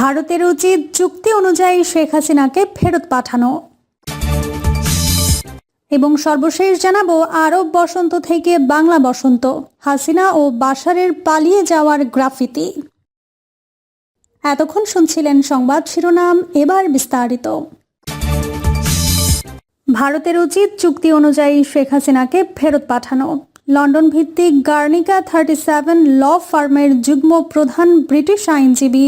ভারতের উচিত চুক্তি অনুযায়ী শেখ হাসিনাকে ফেরত পাঠানো। এবং সর্বশেষ জানাব, আরব বসন্ত থেকে বাংলা বসন্ত। হাসিনা ও বাশারের পালিয়ে যাওয়ার গ্রাফিতি। এতক্ষণ শুনছিলেন সংবাদ শিরোনাম, এবার বিস্তারিত। ভারতের উচিত চুক্তি অনুযায়ী শেখ হাসিনাকে ফেরত পাঠানো। লন্ডন ভিত্তিক গার্নিকা থার্টি সেভেন ল ফার্মের যুগ্ম প্রধান ব্রিটিশ আইনজীবী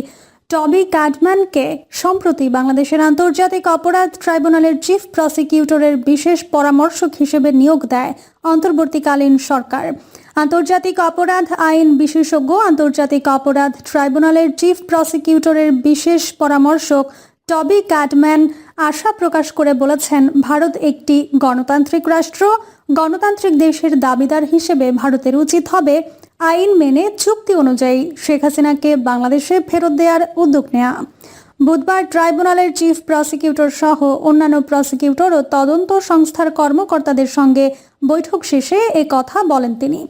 টবি ক্যাডম্যানকে সম্প্রতি বাংলাদেশের আন্তর্জাতিক অপরাধ ট্রাইব্যুনালের চিফ প্রসিকিউটরের বিশেষ পরামর্শক হিসেবে নিয়োগ দেয় অন্তর্বর্তীকালীন সরকার। আন্তর্জাতিক অপরাধ আইন বিশেষজ্ঞ, আন্তর্জাতিক অপরাধ ট্রাইব্যুনালের চিফ প্রসিকিউটরের বিশেষ পরামর্শক টবি ক্যাডম্যান আশা প্রকাশ করে বলেছেন, ভারত একটি গণতান্ত্রিক রাষ্ট্র, গণতান্ত্রিক দেশের দাবিদার হিসেবে ভারতের উচিত হবে আইন মেনে চুক্তি অনুযায়ী শেখ হাসিনাকে বাংলাদেশে ফেরত দেওয়ার উদ্যোগ নেয়া। বুধবার ট্রাইব্যুনালের চিফ প্রসিকিউটর সহ অন্যান্য প্রসিকিউটর ও তদন্ত সংস্থার কর্মকর্তাদের সঙ্গে বৈঠক শেষে এ কথা বলেন তিনি।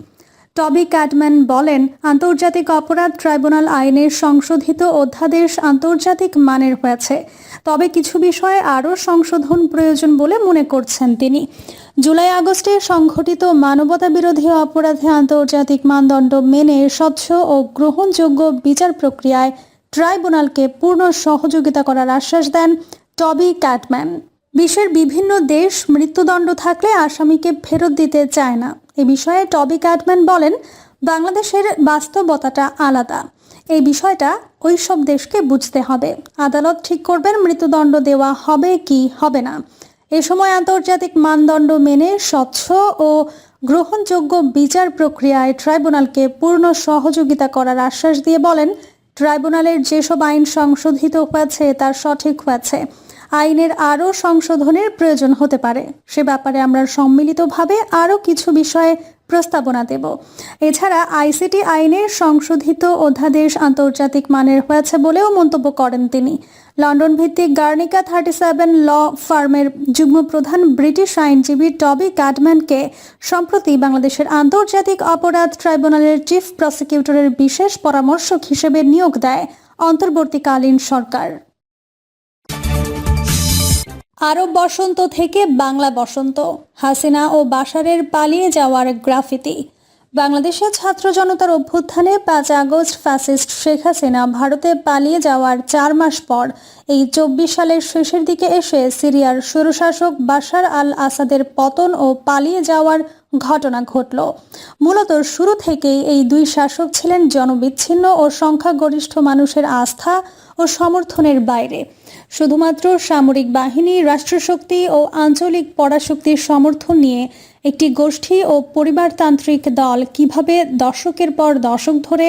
টবি ক্যাটম্যান বলেন, আন্তর্জাতিক অপরাধ ট্রাইব্যুনাল আইনের সংশোধিত অধ্যাদেশ আন্তর্জাতিক মানের হয়েছে। তবে কিছু বিষয়ে আরও সংশোধন প্রয়োজন বলে মনে করছেন তিনি। জুলাই আগস্টে সংঘটিত মানবতা বিরোধী অপরাধে আন্তর্জাতিক মানদণ্ড মেনে স্বচ্ছ ও গ্রহণযোগ্য বিচার প্রক্রিয়ায় ট্রাইব্যুনালকে পূর্ণ সহযোগিতা করার আশ্বাস দেন টবি ক্যাটম্যান বিশ্বের বিভিন্ন দেশ মৃত্যুদণ্ড থাকলে আসামিকে ফেরত দিতে চায় না। এ বিষয়ে টবি ক্যাটম্যান বলেন, বাংলাদেশের বাস্তবতাটা আলাদা। এই বিষয়টা ওই সব দেশকে বুঝতে হবে। আদালত ঠিক করবেন মৃত্যুদণ্ড দেওয়া হবে কি হবে না। এ সময় আন্তর্জাতিক মানদণ্ড মেনে স্বচ্ছ ও গ্রহণযোগ্য বিচার প্রক্রিয়ায় ট্রাইব্যুনালকে পূর্ণ সহযোগিতা করার আশ্বাস দিয়ে বলেন, ট্রাইব্যুনালের যেসব আইন সংশোধিত হয়েছে, তার সঠিক হয়েছে। আইনের আরও সংশোধনের প্রয়োজন হতে পারে। সে ব্যাপারে আমরা সম্মিলিতভাবে আরও কিছু বিষয়ে প্রস্তাবনা দেব। এছাড়া আইসিটি আইনের সংশোধিত অধ্যাদেশ আন্তর্জাতিক মানের হয়েছে বলেও মন্তব্য করেন তিনি। লন্ডন ভিত্তিক গার্নিকা থার্টি সেভেন ল ফার্মের যুগ্ম প্রধান ব্রিটিশ আইনজীবী টবি ক্যাডম্যানকে সম্প্রতি বাংলাদেশের আন্তর্জাতিক অপরাধ ট্রাইব্যুনালের চিফ প্রসিকিউটরের বিশেষ পরামর্শক হিসেবে নিয়োগ দেয় অন্তর্বর্তীকালীন সরকার। আরব বসন্ত থেকে বাংলা বসন্ত। হাসিনা ও বাশারের পালিয়ে যাওয়ার গ্রাফিতি। বাংলাদেশের ছাত্র জনতার অভ্যুত্থানে পাঁচ আগস্ট ফ্যাসিস্ট শেখ হাসিনা ভারতে পালিয়ে যাওয়ার চার মাস পর এই চব্বিশ সালের শেষের দিকে এসে সিরিয়ার স্বৈরশাসক বাশার আল আসাদের পতন ও পালিয়ে যাওয়ার ঘটনা ঘটল। মূলত শুরু থেকেই এই দুই শাসক ছিলেন জনবিচ্ছিন্ন ও সংখ্যাগরিষ্ঠ মানুষের আস্থা ও সমর্থনের বাইরে। শুধুমাত্র সামরিক বাহিনী, রাষ্ট্রশক্তি ও আঞ্চলিক পরাশক্তির সমর্থন নিয়ে একটি গোষ্ঠী ও পরিবারতান্ত্রিক দল কীভাবে দশকের পর দশক ধরে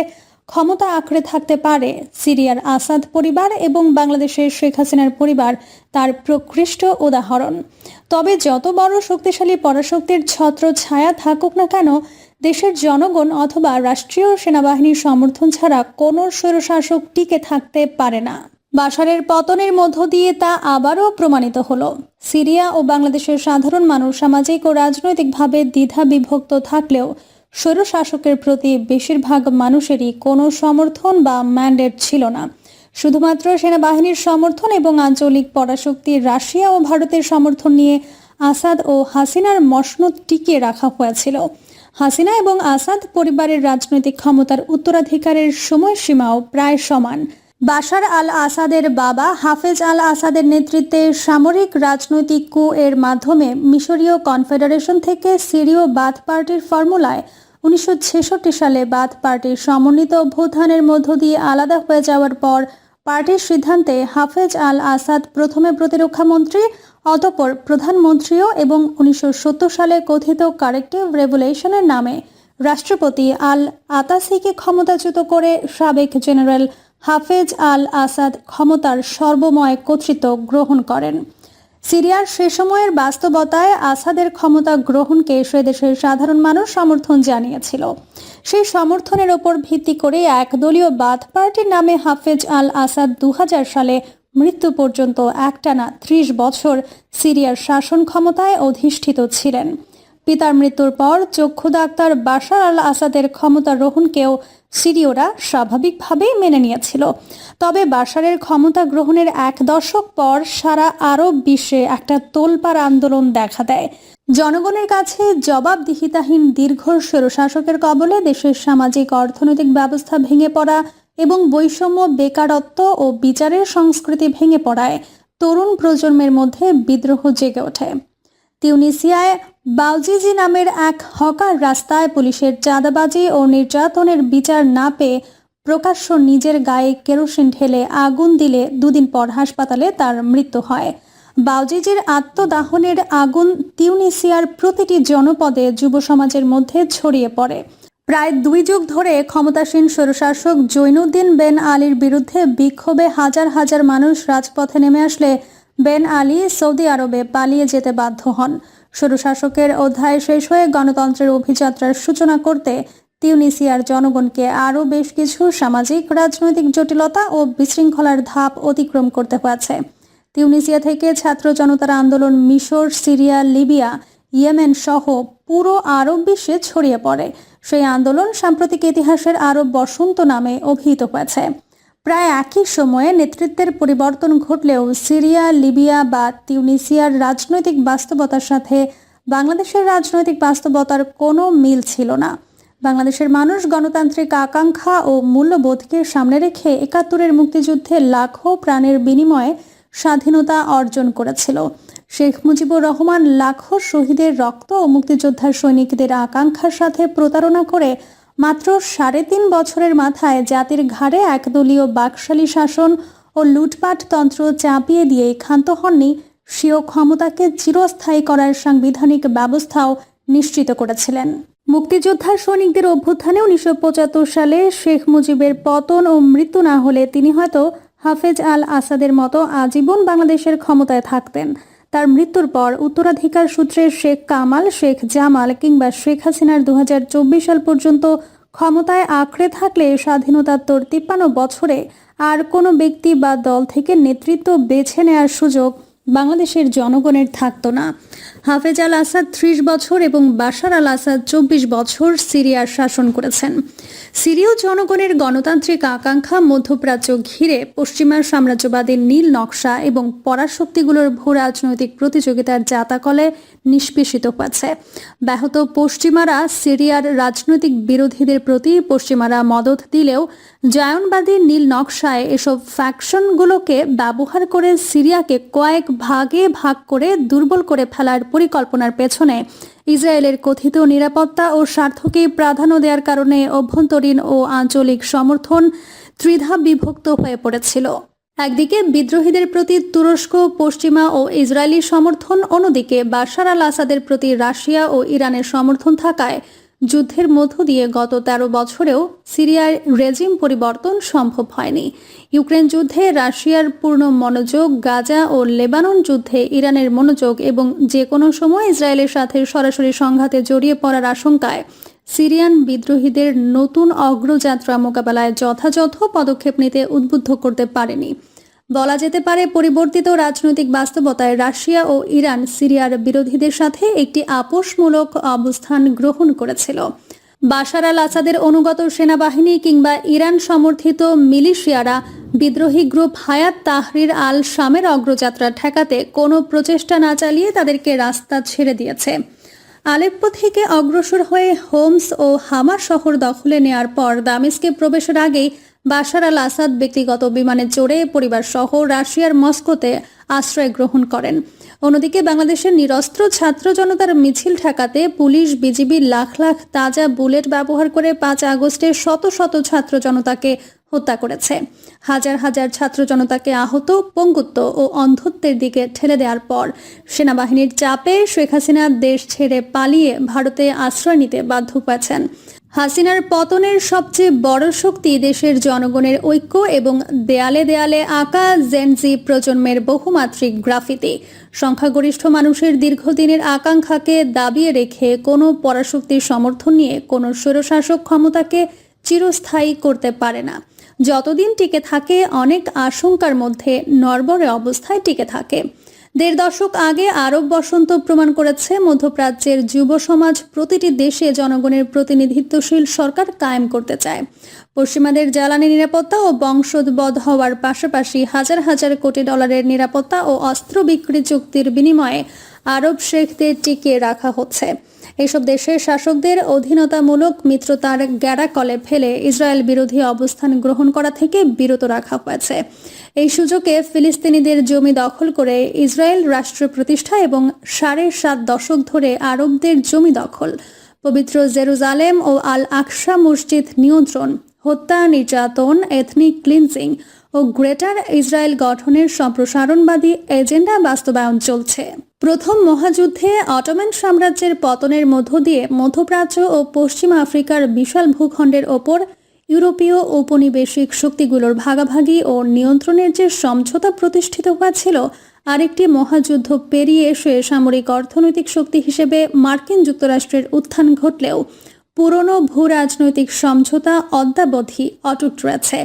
ক্ষমতা আঁকড়ে থাকতে পারে, সিরিয়ার আসাদ পরিবার এবং বাংলাদেশের শেখ হাসিনার পরিবার তার প্রকৃষ্ট উদাহরণ। তবে যত বড় শক্তিশালী পরাশক্তির ছত্র ছায়া থাকুক না কেন, দেশের জনগণ অথবা রাষ্ট্রীয় সেনাবাহিনীর সমর্থন ছাড়া কোনো স্বৈরশাসক টিকে থাকতে পারে না। বাশারের পতনের মধ্য দিয়ে তা আবারও প্রমাণিত হলো। সিরিয়া ও বাংলাদেশের সাধারণ মানুষ সামাজিক ও রাজনৈতিকভাবে দ্বিধা বিভক্ত থাকলেও স্বৈরশাসকের প্রতি বেশিরভাগ মানুষেরই কোনো সমর্থন বা ম্যান্ডেট ছিল না। শুধুমাত্র সেনাবাহিনীর সমর্থন এবং আঞ্চলিক পরাশক্তি রাশিয়া ও ভারতের সমর্থন নিয়ে আসাদ ও হাসিনার মসনদ টিকিয়ে রাখা হয়েছিল। হাসিনা এবং আসাদ পরিবারের রাজনৈতিক ক্ষমতার উত্তরাধিকারের সময়সীমাও প্রায় সমান। বাশার আল আসাদের বাবা হাফেজ আল আসাদের নেতৃত্বে সামরিক রাজনৈতিক কু এর মাধ্যমে মিশরীয় কনফেডারেশন থেকে সিরীয় বাথ পার্টির ফর্মুলায় উনিশশো ছেষট্টি সালে বাথ পার্টির সমন্বিত অভ্যুত্থানের মধ্য দিয়ে আলাদা হয়ে যাওয়ার পর পার্টির সিদ্ধান্তে হাফেজ আল আসাদ প্রথমে প্রতিরক্ষা মন্ত্রী, অতপর প্রধানমন্ত্রীও এবং উনিশশো সত্তর সালে কথিত কারেক্টিভ রেভুলেশনের নামে রাষ্ট্রপতি আল আতাসিকে ক্ষমতাচ্যুত করে সাবেক জেনারেল হাফেজ আল আসাদ ক্ষমতার সর্বময় কর্তৃত্ব গ্রহণ করেন। সিরিয়ার সে সময়ের বাস্তবতায় আসাদের ক্ষমতা গ্রহণকে সে দেশের সাধারণ মানুষ সমর্থন জানিয়েছিল। সেই সমর্থনের ওপর ভিত্তি করে একদলীয় বাথ পার্টির নামে হাফেজ আল আসাদ দু হাজার সালে মৃত্যু পর্যন্ত একটানা ত্রিশ বছর সিরিয়ার শাসন ক্ষমতায় অধিষ্ঠিত ছিলেন। পিতার মৃত্যুর পর চক্ষু ডাক্তার বাশার আল আসাদের ক্ষমতারোহণকেও সিরিয়রা স্বাভাবিকভাবেই মেনে নিয়েছিল। তবে বাশারের ক্ষমতা গ্রহণের এক দশক পর সারা আরব বিশ্বে একটা তোলপাড় আন্দোলন দেখা দেয়। জনগণের কাছে জবাবদিহিতাহীন দীর্ঘ স্বৈরশাসকের কবলে দেশের সামাজিক, অর্থনৈতিক ব্যবস্থা ভেঙে পড়া এবং বৈষম্য, বেকারত্ব ও বিচারের সংস্কৃতি ভেঙে পড়ায় তরুণ প্রজন্মের মধ্যে বিদ্রোহ জেগে ওঠে। তিউনিসিয়ায় বাউজিজি নামের এক হকার রাস্তায় পুলিশের চাঁদাবাজি ও নির্যাতনের বিচার না পেয়ে প্রকাশ্য নিজের গায়ে কেরোসিন ঢেলে আগুন দিলে দুদিন পর হাসপাতালে তার মৃত্যু হয়। বাউজিজির আত্মদাহনের আগুন তিউনিসিয়ার প্রতিটি জনপদে যুব সমাজের মধ্যে ছড়িয়ে পড়ে। প্রায় দুই যুগ ধরে ক্ষমতাসীন স্বৈরশাসক জৈনুদ্দিন বেন আলীর বিরুদ্ধে বিক্ষোভে হাজার হাজার মানুষ রাজপথে নেমে আসলে বেন আলী সৌদি আরবে পালিয়ে যেতে বাধ্য হন। স্বৈরশাসকের অধ্যায় শেষ হয়ে গণতন্ত্রের অভিযাত্রার সূচনা করতে তিউনিসিয়ার জনগণকে আরও বেশ কিছু সামাজিক, রাজনৈতিক জটিলতা ও বিশৃঙ্খলার ধাপ অতিক্রম করতে হয়েছে। তিউনিসিয়া থেকে ছাত্র জনতার আন্দোলন মিশর, সিরিয়া, লিবিয়া, ইয়েমেন সহ পুরো আরব বিশ্বে ছড়িয়ে পড়ে। সেই আন্দোলন সাম্প্রতিক ইতিহাসের আরব বসন্ত নামে অভিহিত হয়েছে। প্রায় একই সময়ে নেতৃত্বের পরিবর্তন ঘটলেও সিরিয়া, লিবিয়া বা তিউনিসিয়ার রাজনৈতিক বাস্তবতার সাথে বাংলাদেশের রাজনৈতিক বাস্তবতার কোনো মিল ছিল না। বাংলাদেশের মানুষ গণতান্ত্রিক আকাঙ্ক্ষা ও মূল্যবোধকে সামনে রেখে একাত্তরের মুক্তিযুদ্ধে লাখো প্রাণের বিনিময়ে স্বাধীনতা অর্জন করেছিল। শেখ মুজিবুর রহমান লাখো শহীদের রক্ত ও মুক্তিযোদ্ধার সৈনিকদের আকাঙ্ক্ষার সাথে প্রতারণা করে মাত্র সাড়ে তিন বছরের মাথায় জাতির ঘাড়ে একদলীয় বাকশালী শাসন ও লুটপাট তন্ত্র চাপিয়ে দিয়ে ক্ষান্ত হননি, স্বীয় ক্ষমতাকে চিরস্থায়ী করার সাংবিধানিক ব্যবস্থাও নিশ্চিত করেছিলেন। মুক্তিযোদ্ধার সৈনিকদের অভ্যুত্থানে উনিশশো পঁচাত্তর সালে শেখ মুজিবের পতন ও মৃত্যু না হলে তিনি হয়তো হাফেজ আল আসাদের মতো আজীবন বাংলাদেশের ক্ষমতায় থাকতেন। তার মৃত্যুর পর উত্তরাধিকার সূত্রে শেখ কামাল, শেখ জামাল কিংবা শেখ হাসিনার দু হাজার চব্বিশ সাল পর্যন্ত ক্ষমতায় আঁকড়ে থাকলে স্বাধীনতাত্তর তিপ্পান্ন বছরে আর কোনো ব্যক্তি বা দল থেকে নেতৃত্ব বেছে নেওয়ার সুযোগ বাংলাদেশের জনগণের থাকত না। হাফেজ আল আসাদ ত্রিশ বছর এবং বাশার আল আসাদ চব্বিশ বছর সিরিয়ার শাসন করেছেন। সিরীয় জনগণের গণতান্ত্রিক আকাঙ্ক্ষা, মধ্যপ্রাচ্য ঘিরে পশ্চিমা সাম্রাজ্যবাদের নীল নকশা এবং পরাশক্তিগুলোর ভূ রাজনৈতিক প্রতিযোগিতার জাতাকলে নিষ্পেষিত হয়েছে। ব্যাহত পশ্চিমারা সিরিয়ার রাজনৈতিক বিরোধীদের প্রতি পশ্চিমারা মদত দিলেও জায়নবাদী নীল নকশায় এসব ফ্যাকশনগুলোকে ব্যবহার করে সিরিয়াকে কয়েক ভাগে ভাগ করে দুর্বল করে ফেলার পরিকল্পনার পেছনে ইসরায়েলের কথিত নিরাপত্তা ও স্বার্থকে প্রাধান্য দেওয়ার কারণে অভ্যন্তরীণ ও আঞ্চলিক সমর্থন ত্রিধা বিভক্ত হয়ে পড়েছিল। একদিকে বিদ্রোহীদের প্রতি তুরস্ক, পশ্চিমা ও ইসরায়েলি সমর্থন, অন্যদিকে বাশার আল আসাদের প্রতি রাশিয়া ও ইরানের সমর্থন থাকায় যুদ্ধের মধ্য দিয়ে গত ১৩ বছরেও সিরিয়ার রেজিম পরিবর্তন সম্ভব হয়নি। ইউক্রেন যুদ্ধে রাশিয়ার পূর্ণ মনোযোগ, গাজা ও লেবানন যুদ্ধে ইরানের মনোযোগ এবং যে কোনো সময় ইসরায়েলের সাথে সরাসরি সংঘাতে জড়িয়ে পড়ার আশঙ্কায় সিরিয়ান বিদ্রোহীদের নতুন অগ্রযাত্রা মোকাবেলায় যথাযথ পদক্ষেপ নিতে উদ্বুদ্ধ করতে পারেনি। বলা যেতে পারে পরিবর্তিত রাজনৈতিক বাস্তবতায় রাশিয়া ও ইরান সিরিয়ার বিরোধীদের সাথে একটি আপোষমূলক অবস্থান গ্রহণ করেছিল। বাশার আল আসাদের অনুগত সেনাবাহিনী কিংবা ইরান সমর্থিত মিলিশিয়ারা বিদ্রোহী গ্রুপ হায়াত তাহরির আল শামের অগ্রযাত্রা ঠেকাতে কোনো প্রচেষ্টা না চালিয়ে তাদেরকে রাস্তা ছেড়ে দিয়েছে। আলেপ্পো থেকে অগ্রসর হয়ে হোমস ও হামার শহর দখলে নেয়ার পর দামেস্কে প্রবেশের আগেই বাশার আল আসাদ ব্যক্তিগত বিমানে চড়ে পরিবার সহ রাশিয়ার মস্কোতে আশ্রয় গ্রহণ করেন। অন্যদিকে বাংলাদেশের নিরস্ত্র ছাত্র জনতার মিছিল ঠেকাতে পুলিশ, বিজিবি লাখ লাখ তাজা বুলেট ব্যবহার করে পাঁচ আগস্টে শত শত ছাত্র জনতাকে হত্যা করেছে। হাজার হাজার ছাত্র জনতাকে আহত, পঙ্গুত্ব ও অন্ধত্বের দিকে ঠেলে দেওয়ার পর সেনাবাহিনীর চাপে শেখ হাসিনা দেশ ছেড়ে পালিয়ে ভারতে আশ্রয় নিতে বাধ্য হয়েছেন। হাসিনার পতনের সবচেয়ে বড় শক্তি দেশের জনগণের ঐক্য এবং দেয়ালে দেয়ালে আঁকা জেনজি প্রজন্মের বহুমাত্রিক গ্রাফিতি। সংখ্যাগরিষ্ঠ মানুষের দীর্ঘদিনের আকাঙ্ক্ষাকে দাবিয়ে রেখে কোনো পরাশক্তির সমর্থন নিয়ে কোনো স্বৈরশাসক ক্ষমতাকে চিরস্থায়ী করতে পারে না। যতদিন টিকে থাকে, অনেক আশঙ্কার মধ্যে নরবরে অবস্থায় টিকে থাকে। দেড় দশক আগে আরব বসন্ত প্রমাণ করেছে, মধ্যপ্রাচ্যের যুব সমাজ প্রতিটি দেশে জনগণের প্রতিনিধিত্বশীল সরকার কায়েম করতে চায়। পশ্চিমাদের জ্বালানি নিরাপত্তা ও বংশোদ্বদ হওয়ার পাশাপাশি হাজার হাজার কোটি ডলারের নিরাপত্তা ও অস্ত্র বিক্রি চুক্তির বিনিময়ে আরব শেখদের টিকিয়ে রাখা হচ্ছে। এসব দেশের শাসকদের অধীনতামূলক মিত্রতার গ্যাড়াকলে ফেলে ইসরায়েল বিরোধী অবস্থান গ্রহণ করা থেকে বিরত রাখা হয়েছে। এই সুযোগে ফিলিস্তিনিদের জমি দখল করে ইসরায়েল রাষ্ট্র প্রতিষ্ঠা এবং সাড়ে সাত দশক ধরে আরবদের জমি দখল। পবিত্র জেরুজালেম ও আল আকসা মসজিদ নিয়ন্ত্রণ, হত্যা, নির্যাতন, এথনিক ক্লিনজিং ও গ্রেটার ইসরায়েল গঠনের সম্প্রসারণবাদী এজেন্ডা বাস্তবায়ন চলছে। প্রথম মহাযুদ্ধে অটোম্যান সাম্রাজ্যের পতনের মধ্য দিয়ে মধ্যপ্রাচ্য ও পশ্চিম আফ্রিকার বিশাল ভূখণ্ডের ওপর ইউরোপীয় ঔপনিবেশিক শক্তিগুলোর ভাগাভাগি ও নিয়ন্ত্রণের যে সমঝোতা প্রতিষ্ঠিত হয়েছিল, আরেকটি মহাযুদ্ধ পেরিয়ে এসে সামরিক অর্থনৈতিক শক্তি হিসেবে মার্কিন যুক্তরাষ্ট্রের উত্থান ঘটলেও পুরনো ভূ রাজনৈতিক সমঝোতা অদ্যাবধি অটুট রয়েছে।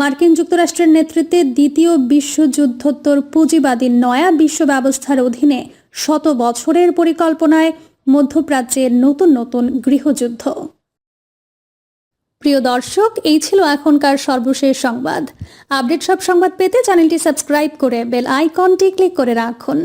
মার্কিন যুক্তরাষ্ট্রের নেতৃত্বে দ্বিতীয় বিশ্বযুদ্ধোত্তর পুঁজিবাদী নয়া বিশ্ব ব্যবস্থার অধীনে শত বছরের পরিকল্পনায় মধ্যপ্রাচ্যের নতুন নতুন গৃহযুদ্ধ। প্রিয় দর্শক, এই ছিল এখনকার সর্বশেষ সংবাদ। আপডেট সব সংবাদ পেতে চ্যানেলটি সাবস্ক্রাইব করে বেল আইকনটি ক্লিক করে রাখুন।